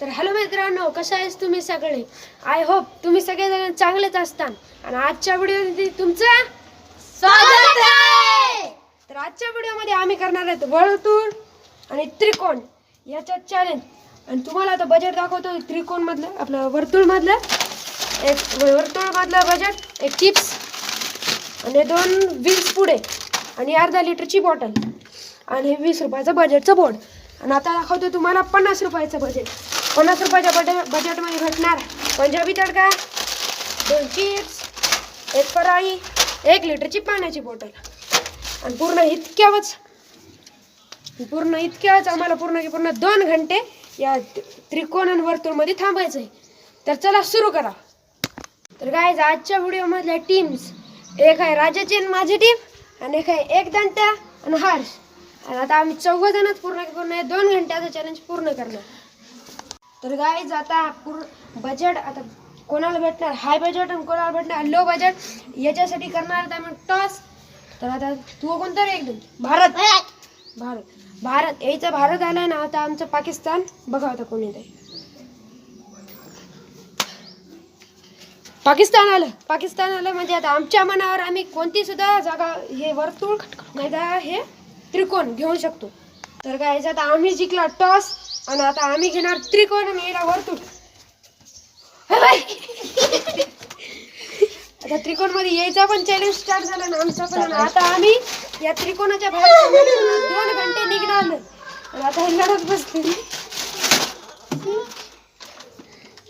तर हॅलो मित्रांनो कसं आहेस तुम्ही सगळे? आय होप तुम्ही सगळेजण चांगलेच असतान. आणि आजच्या व्हिडिओमध्ये तुमचं स्वागत आहे! तर आजच्या व्हिडिओमध्ये आम्ही करणार आहेत वर्तुळ आणि त्रिकोण. याच्यात चॅलेंज आणि तुम्हाला आता बजेट दाखवतो त्रिकोण मधलं आपलं वर्तुळ मधलं एक वर्तुळ मधलं बजेट एक चिप्स आणि दोन वीस पुढे आणि अर्धा लिटरची बॉटल आणि वीस रुपयाचं बजेटचं बोर्ड आणि आता दाखवतो तुम्हाला पन्नास रुपयाचं बजेट पन्नास रुपयाच्या बजेट बजेटमध्ये भेटणार. पंजाबी तडका दोन चिप्स एक फराळी एक लिटरची पाण्याची बॉटल आणि पूर्ण इतक्यावच पूर्ण इतक्याच आम्हाला पूर्ण की पूर्ण दोन घंटे या त्रिकोण आणि वर्तुळमध्ये थांबायचं आहे तर चला सुरू करा. तर काय आजच्या व्हिडिओमधल्या टीम्स एक आहे राजाची आणि माझी टीम आणि एक आहे एक दंत्या आणि हर्ष. आणि आता आम्ही चौघ जणच पूर्ण पूर्ण दोन घंट्याचं चॅलेंज पूर्ण करणार. तर गाईज आता पूर्ण बजेट आता कोणाला भेटणार? हाय बजेट आणि कोणाला भेटणार? लो बजेट याच्यासाठी करणार आता आम्ही टॉस तर आता तू कोणतं रे एकदम? भारत. भारत. भारत. यायचं भारत आलाय ना आता आमचं पाकिस्तान. बघा आता कोणी ते पाकिस्तान आलं. पाकिस्तान आलं म्हणजे आता आमच्या मनावर आम्ही कोणती सुद्धा जागा हे वर्तुळ नाही तर हे त्रिकोण घेऊ शकतो. तर काय आता आम्ही जिंकला टॉस आणि आता आम्ही घेणार त्रिकोण आणि याला वर्तुळ आता त्रिकोणमध्ये यायचा पण चॅलेंज स्टार्ट झाला ना आमचा पण आणि आता आम्ही या त्रिकोणाच्या बाहेर दोन घंटे निघणार आणि आता हे लढत बसते.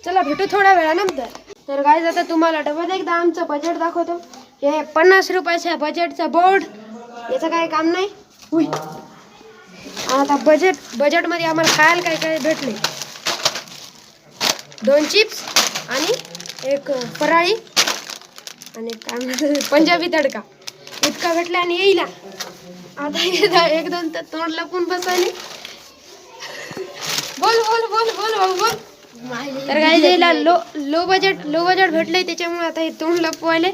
चला भेटू थोड्या वेळानंतर. तर काय आता तुम्हाला डबल एकदा आमचं बजेट दाखवतो. हे पन्नास रुपयाच्या बजेटचा बोर्ड याचं काय काम नाही? उई. आता बजेट बजेटमध्ये आम्हाला खायला काय काय भेटले? दोन चिप्स आणि एक फराळी आणि काय म्हणतात पंजाबी तडका. इतका भेटला आणि येईल. आता हे एक दोन तर तोंड लपून बसवले बोल बोल बोल बोल भाऊ बोल. तर काय जायला low low budget low budget भेटलंय त्याच्यामुळे आता हे तोंड लपवायले.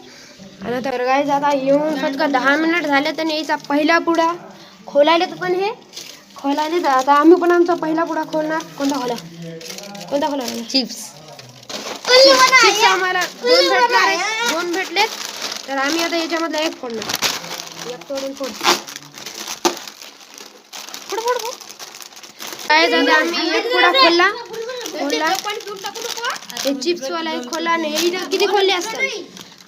आणि आता तर काय आता येऊन फक्त दहा मिनिट झाले तर यायचा पहिला पुडा. खोलायला तर पण हे. खोलायले तर आता आम्ही पण आमचा पहिला पुडा खोलणार. कोणता खोला? कोणता खोला? चिप्स. चिप्स. आम्हाला दोन भेटणार आहेत. दोन भेटलेत तर आम्ही आता याच्यामधला एक फोडणार एक तोडून फोड फोड फोड फोड काय झालं आम्ही एक पुडा खोलला. खोलला. ते चिप्स वाला एक खोलला आणि किती खोलले असतात?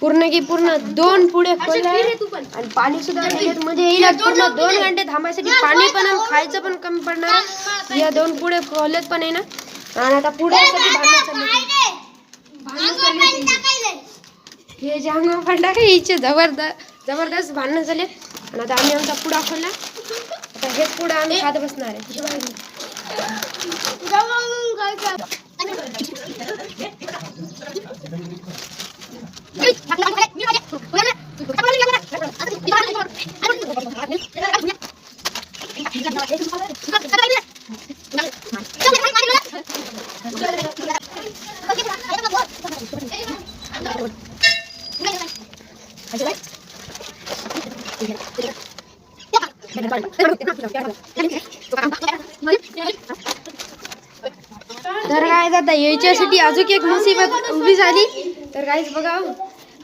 पूर्ण की पूर्ण दोन पुढे खोलले आणि पाणी सुद्धा. म्हणजे येईल पूर्ण दोन घंटे थांबायसाठी पाणी पण खायचं पण कमी पडणार आहे. या दोन पुढे खोललेत पण आहे ना. आणि आता पुढे हे जाम फंडा काय हिचे जबरदस्त जबरदस्त भांडणं झाले. आणि आता आम्ही आमचा पुडा खोलला. आता हेच पुढे आम्ही खात बसणार आहे. तर काय दादा यायच्यासाठी अजून एक मुसीबत उभी झाली. तर काहीच बघा हो.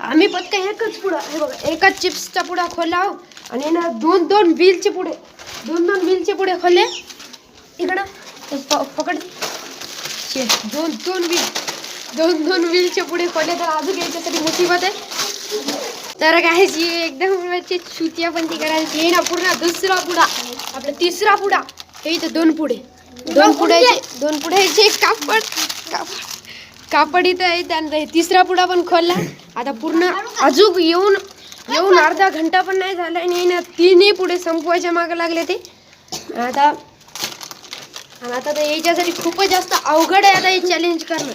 आम्ही पटका एकच पुढं हे बघा एकच चिप्सचा पुढा खोला हो. आणि ना दोन दोन व्हीलचे पुढे दोन दोन व्हीलचे पुढे खोले इकडं प- पकड. दोन दोन व्हील दोन दोन व्हीलचे पुढे खोले तर अजून यायच्यासाठी मुसीबत आहे. तर काय जी एकदम चुतिया पण ती करायची हे ना पूर्ण दुसरा पुडा आपला तिसरा पुडा हे इथं दोन पुढे. दोन पुढ्याचे दोन पुढ्याचे कापड कापड कापड इथं आहे त्यानंतर हे तिसरा पुडा पण खोलला. आता पूर्ण अजून येऊन येऊन अर्धा घंटा पण नाही झाला आणि ना तिन्ही पुढे संपवायच्या मागे लागले ते. आता आणि आता तर याच्यासाठी खूपच जास्त अवघड आहे आता हे चॅलेंज करणं.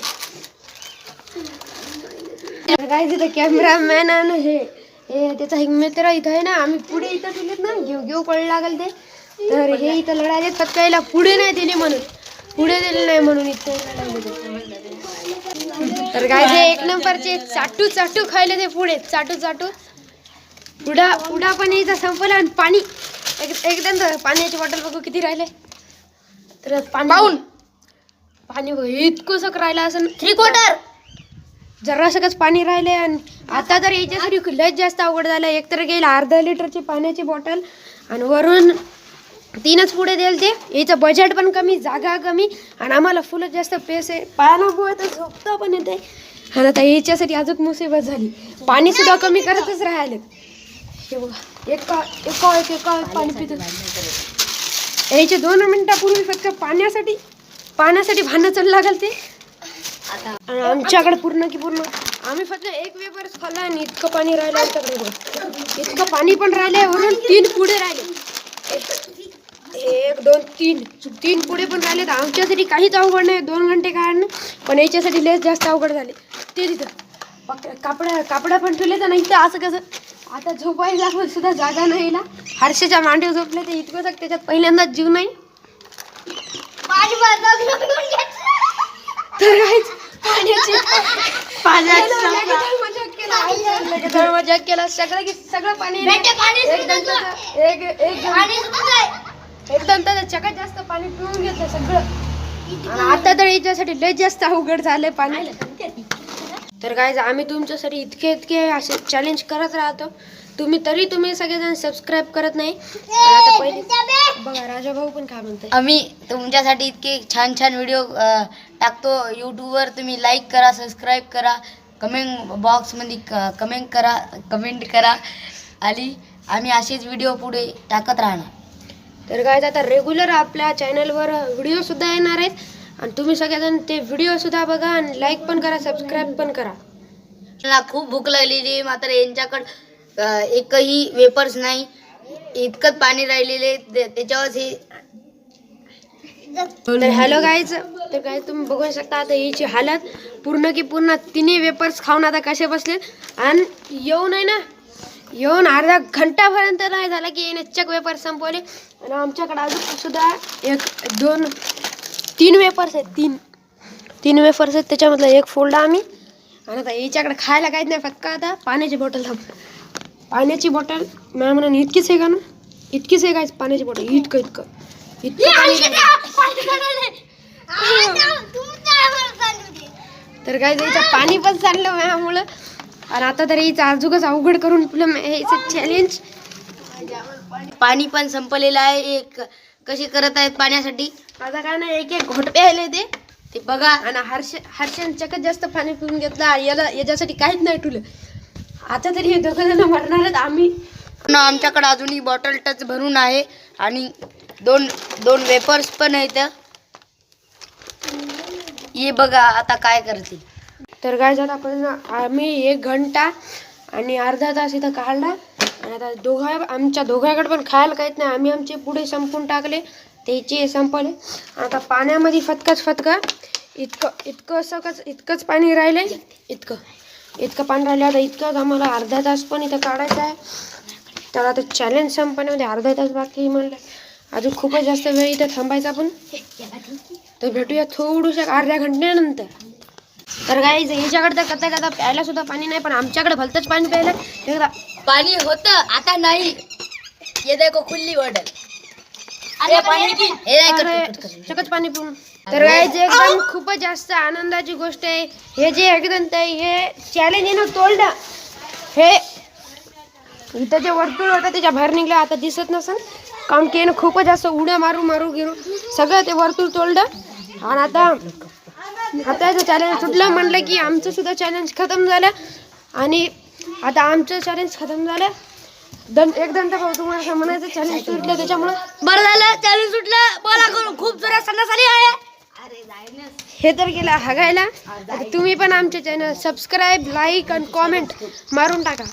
काय तिथं कॅमेरामॅन आणि हे हे त्याचा एक मित्र इथं आहे ना आम्ही पुढे इथं दिलेत ना घेऊ घेऊ कळ लागल ते. तर हे इथं लढायले फक्त याला पुढे नाही दिले म्हणून. पुढे दिले नाही म्हणून इथं. तर काय ते एक नंबरचे चाटू चाटू खायले ते पुढे चाटू चाटू. पुढा पुढा पण इथं संपला आणि पाणी. एक एकदम तर पाण्याची बॉटल बघू किती राहिले. तर पाणी पाऊन. पाणी बघ, इतकं सक राहिलं असं थ्री क्वार्टर जरासकच पाणी राहिले आणि आता तर याच्यासाठी लस जास्त अवघड झालं एकतर गेलं अर्धा लिटरची पाण्याची बॉटल आणि वरून तीनच पुढे देईल ते याचं बजेट पण कमी जागा कमी आणि आम्हाला फुलं जास्त पैसे पाण्यामुळे तर झोपतं पण येते. आणि आता याच्यासाठी अजून मुसीबत झाली. पाणी सुद्धा कमी करतच राहिले हे बघा एका एका एक एका पाणी पित. याचे दोन मिनिटापूर्वी फक्त पाण्यासाठी पाण्यासाठी भांडणं चालू लागेल ते आणि आमच्याकडे पूर्ण की पूर्ण? आम्ही फक्त एक वेपर्स खाल्ला आणि इतकं पाणी राहिलं आमच्याकडे. इतकं पाणी पण राहिले वरून? तीन पुढे राहिले. एक- एक दोन तीन. तीन पुढे पण राहिले. तर आमच्यासाठी काहीच अवघड नाही. दोन घंटे काढणं. पण याच्यासाठी लयच जास्त अवघड झाले. ते तिथं. कापडा कापडा पण ठेवले तर नाही तर असं कसं? आता झोपायला पण सुद्धा जागा नाही ना. हर्षाच्या मांडीवर झोपले ते इतकं तक त्याच्यात पहिल्यांदाच जीव नाही. तर पाण्याची. मजाक केला. सगळं की सगळं पाणी एक दंताचं- एक एक एक दंताचं चकत जास्त पाणी पिऊन घेतलं सगळं. आता तर याच्यासाठी लय जास्त अवघड झालंय पाणी. तर काय आम्ही तुमच्यासाठी इतके इतके असे चॅलेंज करत राहतो. तुम्ही तरी तुम्ही सगळेजण सबस्क्राईब करत नाही. आणि आता पहिले बघा राजा भाऊ पण काय म्हणताय. आम्ही तुमच्यासाठी इतके छान छान व्हिडिओ टाकतो. यूट्यूबवर तुम्ही लाईक करा सबस्क्राईब करा कमेंट बॉक्समध्ये कमेंट करा कमेंट करा. आणि आम्ही असेच व्हिडिओ पुढे टाकत राहणार. तर काय आता रेग्युलर आपल्या चॅनलवर व्हिडिओ सुद्धा येणार आहेत. आणि तुम्ही सगळेजण ते व्हिडिओ सुद्धा बघा आणि लाईक पण करा सबस्क्राईब पण करा. मला खूप भूक लागलेली मात्र यांच्याकडं एकही वेपर्स नाही. इतकंच पाणी राहिलेले त्याच्यावर हे तर हॅलो गाईज तर काय तुम्ही बघू शकता आता हिची हालत. पूर्ण की पूर्ण तिन्ही वेपर्स खाऊन आता कसे बसलेत आणि येऊन आहे ना येऊन अर्धा घंटापर्यंत नाही झाला की याने चक वेपर संपवले. आणि आमच्याकडे अजून सुद्धा एक दोन तीन वेपर्स आहेत तीन. तीन वेफर्स आहेत त्याच्यामधला एक फोल्डा आम्ही. आणि आता याच्याकडे खायला काहीच नाही फक्त आता पाण्याची बॉटल थांब. पाण्याची बॉटल मॅम म्हणून इतकीच आहे का ना. इतकीच आहे काय पाण्याची बॉटल इतकं इतकं. इतकं पाणी राहिलं. तर काय याचं पाणी पण चाललं माझ्यामुळं. आणि आता तर याचं अजूनच अवघड करून तुला याचं चॅलेंज पाणी पण संपलेलं आहे. एक कसे करत आहेत पाण्यासाठी? आता काय नाही एक एक घोट प्यायले ते. ते बघा आणि हर्ष हर्षन चकत जास्त पाणी पिऊन घेतलं याला याच्यासाठी काहीच नाही तुलं आता तरी हे दोघं जण मरणार आम्ही. आमच्याकडे अजूनही बॉटल टच भरून आहे. आणि दोन दोन वेपर्स पण आहेत. ये बघा आता काय करते तर काय झालं आपण आम्ही एक घंटा आणि अर्धा तास इथं काढला. आणि आता दोघा आमच्या दोघांकडे पण खायला काहीच नाही. आम्ही आमचे पुढे संपून टाकले त्याचे संपले. आता पाण्यामध्ये फतकच फतका इतकं इतकं सकच इतकंच पाणी राहिले. इतकं इतकं पाणी राहिलं. आता इतकंच आम्हाला अर्धा तास पण इथं काढायचं आहे. तर आता चॅलेंज संपण्यामध्ये अर्धा तास बाकी म्हणलं. अजून खूपच जास्त वेळ इथं थांबायचा आपण तर भेटूया थोडूशा अर्ध्या घंट्यानंतर. तर काही याच्याकडे तर कथा कथा प्यायला सुद्धा पाणी नाही पण आमच्याकडे भलतंच पाणी प्यायला. एकदा पाणी होतं आता नाही. ये देखो खुल्ली बॉटल हे नाही, अरे, पाणी पिऊन. तर guys, एकदम खूपच जास्त आनंदाची गोष्ट आहे. हे जे एकदम ते हे चॅलेंज आहे ना तोलडं हे इथं जे वर्तुळ होतं त्याच्या बाहेर निघलं आता दिसत नसेल. कारण की यानं खूपच जास्त उड्या मारू मारू गिरू. सगळं ते वर्तुळ तोलडं आणि आता आता याचं चॅलेंज सुटलं. म्हणलं की आमचं सुद्धा चॅलेंज खतम झालं. आणि आता आमचं चॅलेंज खतम झालं. दन एक दंत भाऊ तुम्हाला असं म्हणायचं चॅलेंज सुटलं त्याच्यामुळं. बरं झालं चालू सुटलं. बोला करून. खूप जोरात संडास आली आहे हे तर गेला हगायला. तुम्ही पण आमचे चॅनल सबस्क्राईब लाईक आणि कॉमेंट मारून टाका.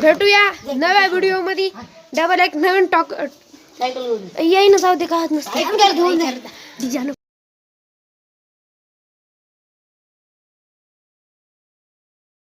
भेटूया नव्या व्हिडिओमध्ये डबल एक नवीन टॉक येईन जाऊ दे का नसते